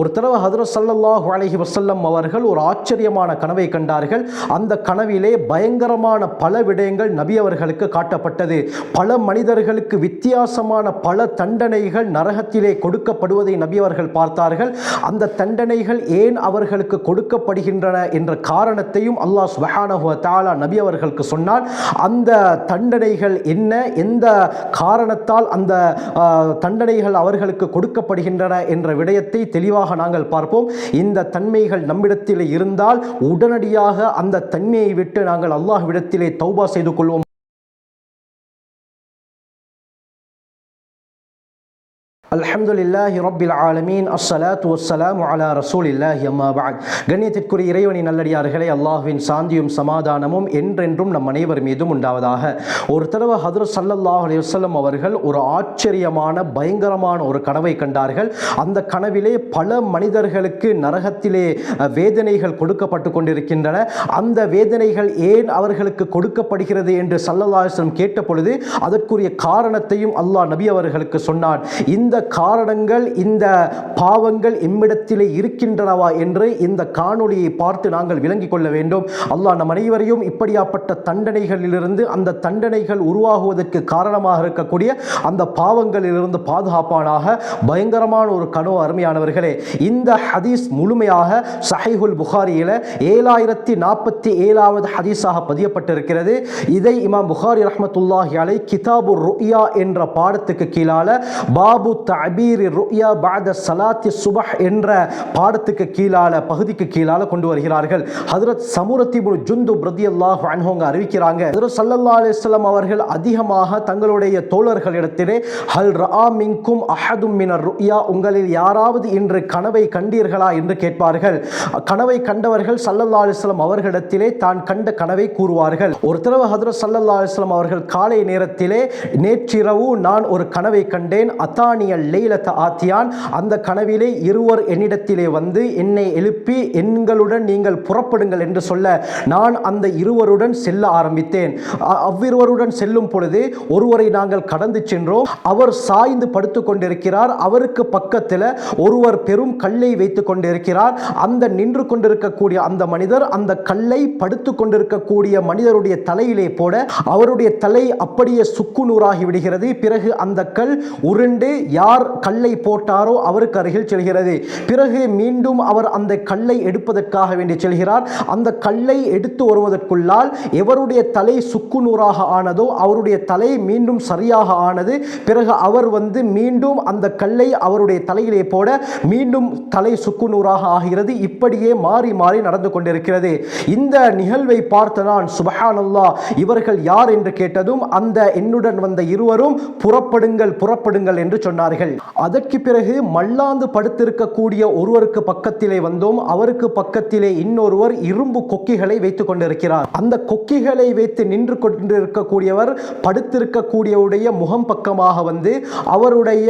ஒரு தடவை ஹதரத் ஸல்லல்லாஹு அலஹி வசல்லம் அவர்கள் ஒரு ஆச்சரியமான கனவை கண்டார்கள். அந்த கனவிலே பயங்கரமான பல விடயங்கள் நபி அவர்களுக்கு காட்டப்பட்டது. பல மனிதர்களுக்கு வித்தியாசமான பல தண்டனைகள் நரகத்திலே கொடுக்கப்படுவதை நபி அவர்கள் பார்த்தார்கள். அந்த தண்டனைகள் ஏன் அவர்களுக்கு கொடுக்கப்படுகின்றன என்ற காரணத்தையும் அல்லாஹ் சுப்ஹானஹு தாலா நபி அவர்களுக்கு சொன்னால் அந்த தண்டனைகள் என்ன? எந்த காரணத்தால் அந்த தண்டனைகள் அவர்களுக்கு கொடுக்கப்படுகின்றன என்ற விடயத்தை தெளிவாக நாங்கள் பார்ப்போம். இந்த தன்மைகள் நம்மிடத்தில் இருந்தால் உடனடியாக அந்த தன்மையை விட்டு நாங்கள் அல்லாஹ்விடத்திலே தௌபா செய்து கொள்வோம் அல்ஹம்துலில்லாஹி ரப்பில் ஆலமீன். அஸ்ஸலாத்து வஸ்ஸலாமு அலா ரசூலில்லாஹி அம்மா பஅத். கண்ணியத்திற்குரிய இறைவனின் நல்லடியார்களே அல்லாஹ்வின் சாந்தியும் சமாதானமும் என்றென்றும் நம் அனைவர் மீதும் உண்டாவதாக. ஒரு தடவை ஹதரத் ஸல்லல்லாஹு அலைஹி வஸல்லம் அவர்கள் ஒரு ஆச்சரியமான பயங்கரமான ஒரு கனவை கண்டார்கள். அந்த கனவிலே பல மனிதர்களுக்கு நரகத்திலே வேதனைகள் கொடுக்கப்பட்டு கொண்டிருக்கின்றன. அந்த வேதனைகள் ஏன் அவர்களுக்கு கொடுக்கப்படுகிறது என்று ஸல்லல்லாஹு அலைஹி வஸல்லம் கேட்ட பொழுது அதற்குரிய காரணத்தையும் அல்லாஹ் நபி அவர்களுக்கு சொன்னான். இந்த காரணங்கள் இந்த பாவங்கள் எம்மிடத்திலே இருக்கின்றனவா என்று இந்த காணொளியை பார்த்து நாங்கள் விளங்கிக் கொள்ள வேண்டும். அல்லாஹ் நம் அனைவரையும் இப்படியாப்பட்ட தண்டனைகளிலிருந்து அந்த தண்டனைகள் உருவாகுவதற்கு காரணமாக இருக்கக்கூடிய அந்த பாவங்களிலிருந்து பாதுகாப்பானாக. பயங்கரமான ஒரு கனவு அருமையானவர்களே. இந்த ஹதீஸ் முழுமையாக சஹைஹுல் புகாரியில் ஏழாயிரத்தி நாற்பத்தி ஏழாவது ஹதீஸாக பதியப்பட்டிருக்கிறது. இதை இமாம் புகாரி ரஹமத்துல்லாஹி அலை கிதாபு ருயா என்ற பாடத்துக்கு கீழால பாபு த தபீர் ருயா பாத சலாத்தி சுபஹ் என்ற பாடத்துக்கு கீழால பகுதிக்கு கீழால கொண்டு வருகிறார்கள். ஹதரத் சமுரத்தி ஜுந்து பிரதி அல்லாஹ் அன்ஹோங்க அறிவிக்கிறாங்க ஹதரத் சல்லல்லா அலிஸ்லாம் அவர்கள் அதிகமாக தங்களுடைய தோழர்களிடத்திலே ஹல் ரா மிங்கும் அஹதும் மினர் ருயா உங்களில் யாராவது இன்று கனவை கண்டீர்களா? என்று கேட்பார்கள். கனவை கண்டவர்கள் சல்லல்லா அலிஸ்லாம் அவர்களிடத்திலே தான் கண்ட கனவை கூறுவார்கள். ஒரு தடவை ஹதரத் சல்லல்லா அலிஸ்லாம் அவர்கள் காலை நேரத்திலே நேற்றிரவு நான் ஒரு கனவை கண்டேன் அத்தானிய அத்தானியல் லைலத்த ஆத்தியான் அந்த கனவிலே இருவர் என்னிடத்திலே வந்து என்னை எழுப்பி எண்களுடன் நீங்கள் புறப்படுங்கள் என்று சொல்ல நான் அந்த இருவருடன் செல்ல ஆரம்பித்தேன். அவ்விருவருடன் செல்லும் பொழுது ஒருவரை நாங்கள் கடந்து சென்றோம். அவர் சாய்ந்து படுத்து கொண்டிருக்கிறார். அவருக்கு பக்கத்தில் ஒருவர் பெரும் கல்லை வைத்து கொண்டிருக்கிறார். அந்த நின்று கொண்டிருக்கக்கூடிய அந்த மனிதர் அந்த கல்லை படுத்து கொண்டிருக்கக்கூடிய மனிதருடைய தலையிலே போட அவருடைய தலை அப்படியே சுக்குநூறாகி விடுகிறது. பிறகு அந்த கல் உருண்டு யார் கல்லை போட்டாரோ அவருக்கு அருகில் செல்கிறது. பிறகு மீண்டும் அவர் அந்த கல்லை எடுப்பதற்காக வேண்டி செல்கிறார். அந்த கல்லை எடுத்து வருவதற்குள்ளால் எவருடைய தலை சுக்குநூறாக ஆனதோ அவருடைய தலை மீண்டும் சரியாக ஆனது. பிறகு அவர் வந்து மீண்டும் அந்த கல்லை அவருடைய தலையிலே போட மீண்டும் தலை சுக்குநூறாக ஆகிறது. இப்படியே மாறி மாறி நடந்து கொண்டிருக்கிறது. இந்த நிகழ்வை பார்த்த நான் சுபஹானல்லா இவர்கள் யார்? என்று கேட்டதும் அந்த என்னுடன் வந்த இருவரும் புறப்படுங்கள் புறப்படுங்கள் என்று சொன்னார்கள். அதற்கு பிறகு மல்லாந்து படுத்திருக்கக்கூடிய ஒருவருக்கு பக்கத்திலே வந்தோம். அவருக்கு பக்கத்திலே இன்னொருவர் இரும்பு கொக்கிகளை வைத்துக் கொண்டிருக்கிறார். அந்த கொக்கிகளை வைத்து நின்று கொண்டிருக்கக்கூடியவர் படுத்திருக்கக்கூடியவுடைய முகம் பக்கமாக வந்து அவருடைய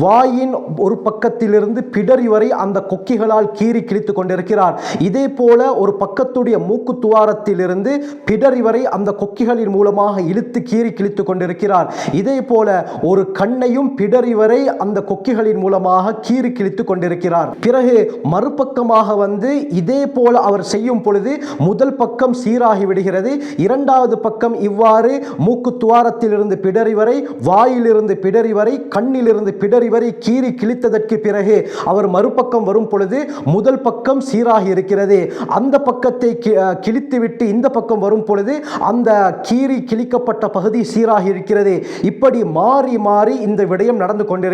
வாயின் ஒரு பக்கத்திலிருந்து பிடரி வரை அந்த கொக்கிகளால் கீறி கிழித்துக் கொண்டிருக்கிறார். இதே போல ஒரு பக்கத்துடைய மூக்கு துவாரத்திலிருந்து பிடரி வரை அந்த கொக்கிகளின் மூலமாக இழுத்து கீறி கிழித்துக் கொண்டிருக்கிறார். இதே போல ஒரு கண்ணையும் பிடரி வரை அந்த கொக்கிகளின் மூலமாக கீறி கிழித்து கொண்டிருக்கிறார். பிறகு மறுபக்கமாக வந்து இதே போல அவர் செய்யும் பொழுது முதல் பக்கம் சீராகி விடுகிறது. இரண்டாவது பக்கம் இவ்வாறு மூக்கு துவாரத்திலிருந்து பிடரி வரை வாயிலிருந்து பிடரி வரை கண்ணிலிருந்து பிடரி வரை கீறி கிழித்ததற்கு பிறகு அவர் மறுபக்கம் வரும் பொழுது முதல் பக்கம் சீராகி இருக்கிறது. அந்த பக்கத்தை கிழித்துவிட்டு இந்த பக்கம் வரும் பொழுது அந்த கீறி கிழிக்கப்பட்ட பகுதி சீராகி இருக்கிறது. இப்படி மாறி மாறி இந்த விடயம் நடந்து கொண்டிருக்கிறது.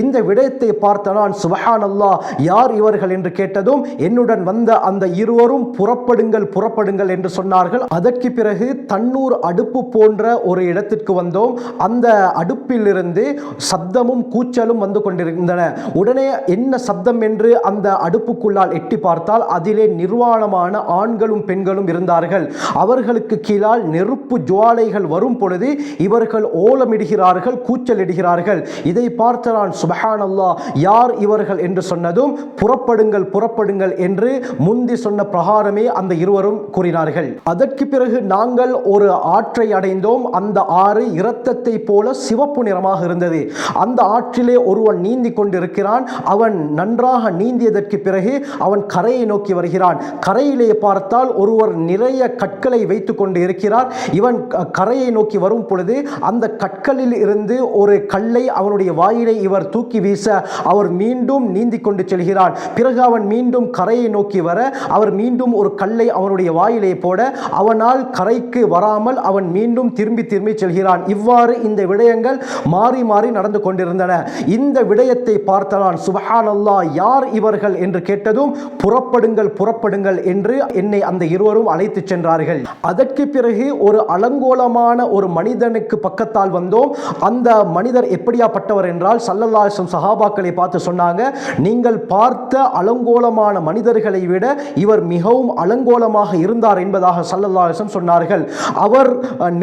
இந்த விடயத்தை பார்த்த நான் சுபஹான் அல்லாஹ் யார் இவர்கள் என்று கேட்டதும் என்னுடன் வந்த அந்த இருவரும் புறப்படுங்கள் புறப்படுங்கள் என்று சொன்னார்கள். அதற்கு பிறகு தண்ணூர் அடுப்பு போன்ற ஒரு இடத்திற்கு வந்தோம். அந்த அடுப்பிலிருந்து சப்தமும் கூச்சலும் வந்து கொண்டிருந்தன. உடனே என்ன சப்தம் என்று அந்த அடுப்புக்குள்ளால் எட்டி பார்த்தால் அதிலே நிர்வாணமான ஆண்களும் பெண்களும் இருந்தார்கள். அவர்களுக்கு கீழால் நெருப்பு ஜுவாலைகள் வரும் பொழுது இவர்கள் ஓலமிடுகிறார்கள் கூச்சலிடுகிறார்கள். இதை பார்த்தான் சுபஹான் அல்லா யார் இவர்கள் என்று சொன்னதும் புறப்படுங்கள் புறப்படுங்கள் என்று முந்தி சொன்ன பிரகாரமே அந்த இருவரும் கூறினார்கள். அதற்கு பிறகு நாங்கள் ஒரு ஆற்றை அடைந்தோம். அந்த ஆறு இரத்தத்தை போல சிவப்பு நிறமாக இருந்தது. அந்த ஆற்றிலே ஒருவன் நீந்தி கொண்டிருக்கிறான். அவன் நன்றாக நீந்தியதற்கு பிறகு அவன் கரையை நோக்கி வருகிறான். கரையிலே பார்த்தால் ஒருவர் நிறைய கற்களை வைத்து கொண்டு இருக்கிறார் இவன் கரையை நோக்கி வரும் பொழுது அந்த கற்களில் இருந்து ஒரு கல்லை அவனுடைய வாயிலை இவர் தூக்கி வீச அவர் மீண்டும் நீந்தி கொண்டு செல்கிறான் பிறகு அவன் மீண்டும் கரையை நோக்கி வர அவர் மீண்டும் ஒரு கல்லை அவனுடைய வாயிலே போட அவனால் கரைக்கு வராமல் அவன் மீண்டும் திரும்பி திரும்பி செல்கிறான். இவ்வாறு இந்த விடயங்கள் மாறி மாறி நடந்து கொண்டிருந்தன. இந்த விடயத்தை பார்த்தான் சுபஹான் அல்லா யார் இவர்கள் என்று கேட்டதும் புறப்படுங்கள் புறப்படுங்கள் என்று என்னை அந்த இருவரும் அழைத்து சென்றார்கள். அதற்கு பிறகு ஒரு அலங்கோலமான ஒரு மனிதனுக்கு பக்கத்தால் வந்தோம். அந்த மனிதர் எப்படியாப்பட்டவர் என்றால் சல்லல்லாசம் சஹாபாக்களை பார்த்து சொன்னாங்க நீங்கள் பார்த்த அலங்கோலமான மனிதர்களை விட இவர் மிகவும் அலங்கோலமாக இருந்தார் என்பதாக சல்லல்லாசம் சொன்னார்கள். அவர்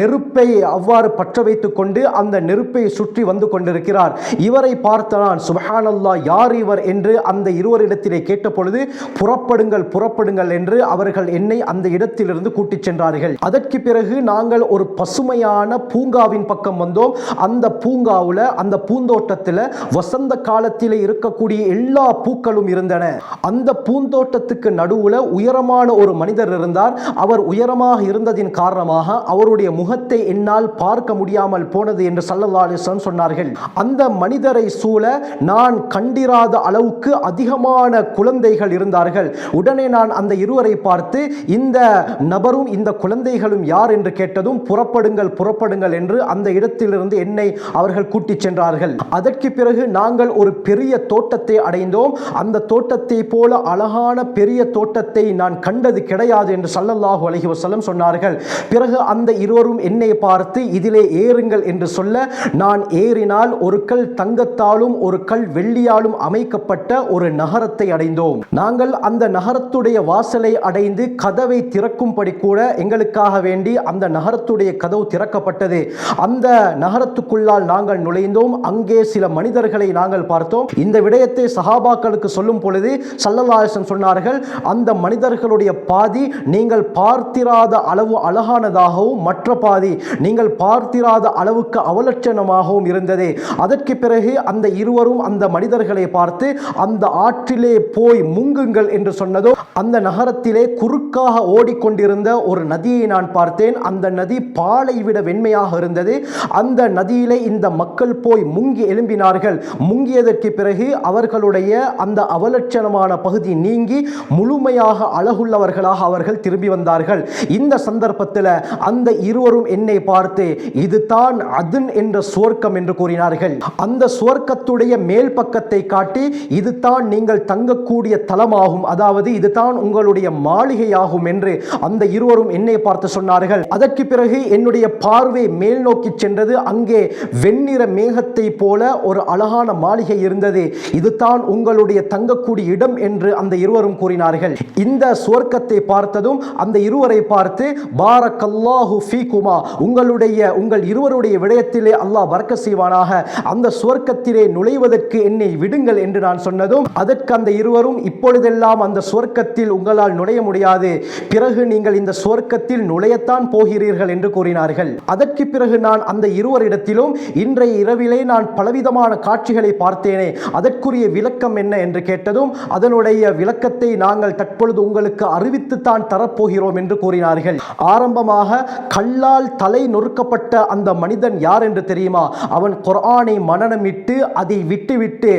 நெருப்பை அவ்வாறு பற்ற வைத்துக் கொண்டு அந்த நெருப்பை சுற்றி வந்து கொண்டிருக்கிறார். இவரை பார்த்த நான் யார் இவர்? என்று அந்த இருவரிடத்திலே கேட்டபொழுது புறப்படுங்கள் புறப்படுங்கள் என்று அவர்கள் என்னை அந்த இடத்திலிருந்து கூட்டிச் சென்றார்கள். அதற்கு பிறகு நாங்கள் ஒரு பசுமையான பூங்காவின் பக்கம் வந்தோம். அந்த பூங்காவில் அந்த பூந்தோட்டத்தில் வசந்த காலத்தில் இருக்கக்கூடிய எல்லா பூக்களும் இருந்தன. அந்த பூந்தோட்டத்துக்கு நடுவுல உயரமான ஒரு மனிதர் இருந்தார். அவர் உயரமாக இருந்ததின் காரணமாக அவருடைய முகத்தை என்னால் பார்க்க முடியாமல் போனது என்று சல்லல்லாஹு சொன்னார்கள். அந்த மனிதரை சூழ நான் கண்டிராத அளவுக்கு அதிகமான குழந்தைகள் இருந்தார்கள். உடனே நான் அந்த இருவரை பார்த்து இந்த நபரும் இந்த குழந்தைகளும் யார்? என்று கேட்டதும் புறப்படுங்கள் புறப்படுங்கள் என்று அந்த இடத்திலிருந்து என்னை அவர்கள் கூட்டிச் சென்றார்கள். அதற்கு பிறகு நாங்கள் ஒரு பெரிய தோட்டத்தை அடைந்தோம். அந்த தோட்டத்தை போல அழகான பெரிய தோட்டத்தை நான் கண்டது கிடையாது என்று சல்லல்லாஹு அலஹி வஸல்லம் சொன்னார்கள். பிறகு அந்த இருவரும் என்னை பார்த்து இதிலே ஏறுங்கள் என்று சொல்ல நான் ஏறினால் ஒரு கல் தங்கத்தாலும் ஒரு கல் வெள்ளியாலும் அமைக்கப்பட்ட ஒரு நகரத்தை அடைந்தோம். நாங்கள் அந்த நகரத்துடைய வாசலை அடைந்து கதவை திறக்கும்படி கூட எங்களுக்காக வேண்டி அந்த நகரத்துடைய கதவு திறக்கப்பட்டது. அந்த நகரத்துக்குள்ளால் நாங்கள் நுழைந்தோம். அங்கே அங்கே சில மனிதர்களை நாங்கள் பார்த்தோம். இந்த விடயத்தை சஹாபாக்களுக்கு சொல்லும் பொழுது சல்லல்லாசன் சொன்னார்கள் அந்த மனிதர்களுடைய பாதி நீங்கள் பார்த்திராத அளவு அழகானதாகவும் மற்ற பாதி நீங்கள் பார்த்திராத அளவுக்கு அவலட்சணமாகவும் இருந்தது. அதற்கு பிறகு அந்த இருவரும் அந்த மனிதர்களை பார்த்து அந்த ஆற்றிலே போய் முங்குங்கள் என்று சொன்னதோ அந்த நகரத்திலே குறுக்காக ஓடிக்கொண்டிருந்த ஒரு நதியை நான் பார்த்தேன். அந்த நதி பாலை விட வெண்மையாக இருந்தது. அந்த நதியிலே இந்த மக்கள் போய் முங்கி எழும்பினார்கள். முங்கியதற்கு பிறகு அவர்களுடைய அந்த அவலட்சணமான பகுதி நீங்கி முழுமையாக அழகுள்ளவர்களாக அவர்கள் திரும்பி வந்தார்கள். இந்த சந்தர்ப்பத்தில் அந்த இருவரும் என்னை பார்த்து இதுதான் அதுன் என்ற சுவர்க்கம் என்று கூறினார்கள். அந்த சுவர்க்கத்துடைய மேல் பக்கத்தை காட்டி இதுதான் நீங்கள் தங்கக்கூடிய தலமாகும். அதாவது இதுதான் உங்களுடைய மாளிகையாகும் என்று அந்த இருவரும் என்னை பார்த்து சொன்னார்கள். அதற்கு பிறகு என்னுடைய பார்வை மேல் நோக்கி சென்றது. அங்கே வெண்ணிற மேகத்தை போல போல ஒரு அழகான மாளிகை இருந்தது. இதுதான் உங்களுடைய தங்கக்கூடிய இடம் என்று அந்த இருவரும் கூறினார்கள். இந்த சுவர்க்கத்தை பார்த்ததும் அந்த இருவரை பார்த்து பாரக்கல்லாஹு ஃபீகுமா. உங்களுடைய உங்கள் இருவருடைய விடயத்திலே அல்லாஹ் வர்க்க செய்வானாக. அந்த சுவர்க்கத்திலே நுழைவதற்கு என்னை விடுங்கள் என்று நான் சொன்னதும் அதற்கு அந்த இருவரும் இப்பொழுதெல்லாம் அந்த சுவர்க்கத்தில் உங்களால் நுழைய முடியாது. பிறகு நீங்கள் இந்த சுவர்க்கத்தில் நுழையத்தான் போகிறீர்கள் என்று கூறினார்கள். அதற்கு பிறகு நான் அந்த இருவரிடத்திலும் இன்றைய இரவிலே நான் பலவிதமான காட்சிகளை பார்த்தேனே. அதற்குரிய விளக்கம் என்ன என்று கேட்டதும் அதனுடைய விளக்கத்தை நாங்கள் தற்பொழுது உங்களுக்கு அறிவித்துத்தான் தரப்போகிறோம் என்று கூறினார்கள். ஆரம்பமாக கல்லால் தலை நொறுக்கப்பட்ட அந்த மனிதன் யார் என்று தெரியுமா? அவன் குரானை மனனமிட்டு அதை விட்டுவிட்டு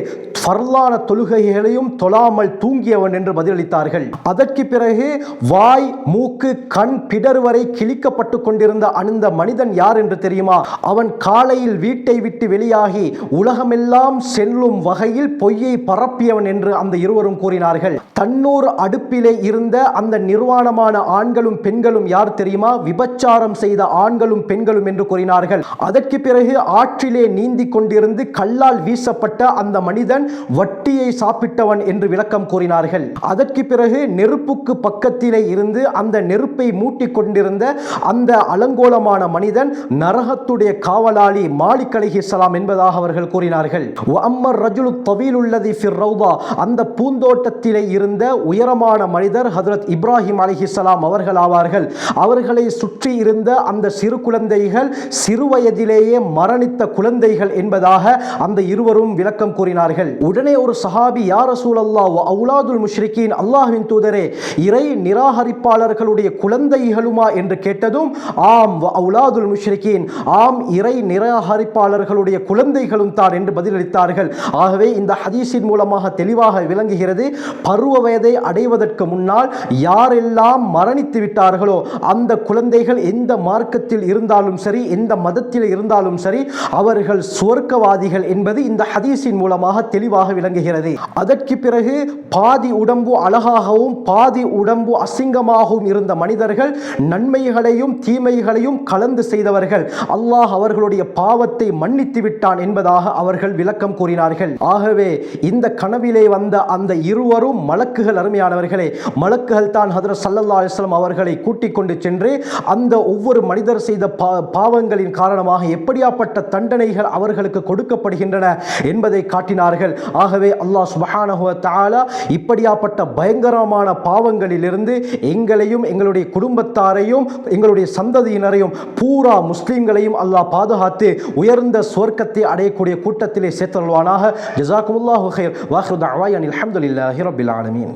பரலான தொழுகைகளையும் தொழாமல் தூங்கியவன் என்று பதிலளித்தார்கள். அதற்கு பிறகு வாய் மூக்கு கண் பிடர் வரை கிழிக்கப்பட்டு கொண்டிருந்த அந்த மனிதன் யார் என்று தெரியுமா? அவன் காலையில் வீட்டை விட்டு வெளியாகி உலகமெல்லாம் செல்லும் வகையில் பொய்யை பரப்பியவன் என்று அந்த இருவரும் கூறினார்கள். தன்னூர் அடுப்பிலே இருந்த அந்த நிர்வாணமான ஆண்களும் பெண்களும் யார் தெரியுமா? விபச்சாரம் செய்த ஆண்களும் பெண்களும் என்று கூறினார்கள். அதற்கு பிறகு ஆற்றிலே நீந்தி கொண்டிருந்து கல்லால் வீசப்பட்ட அந்த மனிதன் வட்டியை சாப்பிட்டவன் என்று விளக்கம் கூறினார்கள். அதற்கு பிறகு நெருப்புக்கு பக்கத்திலே இருந்து அந்த நெருப்பை மூட்டிக் கொண்டிருந்த அந்த அலங்கோலமான மனிதன் நரகத்துடைய காவலாளி மாலிக் அலைஹிஸ்ஸலாம் என்பதாக அவர்கள் கூறினார்கள் அம்மர் ரஜுலு தவீலுல்லதி ஃபிர் அந்த பூந்தோட்டத்திலே இருந்த உயரமான மனிதர் ஹதரத் இப்ராஹிம் அலிஹிஸ்ஸலாம் அவர்கள் ஆவார்கள் அவர்களை சுற்றி இருந்த அந்த சிறு குழந்தைகள் சிறுவயதிலேயே மரணித்த குழந்தைகள் என்பதாக அந்த இருவரும் விளக்கம் கூறினார்கள். உடனே ஒரு சஹாபி யார் ரசூலல்லா அவுலாதுல் முஷ்ரிகீன் அல்லாஹின் தூதரே இறை நிராகரிப்பாளர்களுடைய குழந்தைகளுமா? என்று கேட்டதும் ஆம் அவுலாதுல் முஷ்ரிகீன் ஆம் இறை நிராகரிப்பாளர்களுடைய குழந்தைகள் குழந்தைகளும் தான் என்று பதிலளித்தார்கள். ஆகவே இந்த ஹதீஸின் மூலமாக தெளிவாக விளங்குகிறது பருவ வயதை அடைவதற்கு முன்னால் யாரெல்லாம் மரணித்து விட்டார்களோ அந்த குழந்தைகள் எந்த மார்க்கத்தில் இருந்தாலும் சரி எந்த மதத்தில் இருந்தாலும் சரி அவர்கள் சுவர்க்கவாதிகள் என்பது இந்த ஹதீஸின் மூலமாக தெளிவாக விளங்குகிறது. அதற்கு பிறகு பாதி உடம்பு அழகாகவும் பாதி உடம்பு அசிங்கமாகவும் இருந்த மனிதர்கள் நன்மைகளையும் தீமைகளையும் கலந்து செய்தவர்கள். அல்லாஹ் அவர்களுடைய பாவத்தை மன்னித்து விட்டான் என்பதாக அவர்கள் விளக்கம் கூறினார்கள். ஆகவே இந்த கனவிலே வந்த அந்த இருவரும் மலக்குகள் அருமையானவர்களே மலக்குகள் தான் ஹதரத் சல்லல்லா அலிஸ்லாம் அவர்களை கூட்டிக் கொண்டு சென்று அந்த ஒவ்வொரு மனிதர் செய்த பாவங்களின் காரணமாக எப்படியாப்பட்ட தண்டனைகள் அவர்களுக்கு கொடுக்கப்படுகின்றன என்பதை காட்டினார்கள். ஆகவே அல்லாஹ் சுபஹானஹு வ இப்படியாப்பட்ட பயங்கரமான பாவங்களிலிருந்து எங்களையும் எங்களுடைய குடும்பத்தாரையும் எங்களுடைய சந்ததியினரையும் பூரா முஸ்லீம்களையும் அல்லாஹ் பாதுகாத்து உயர்ந்த சுவர்க்கத்தை அடைய அடையக்கூடிய கூட்டத்திலே சேர்த்தல்வானாக ஜசாக்குமுல்லாஹு ஹைர் வாஹ்ரு தஅவாயன் அல்ஹம்துலில்லாஹி ரப்பில் ஆலமீன்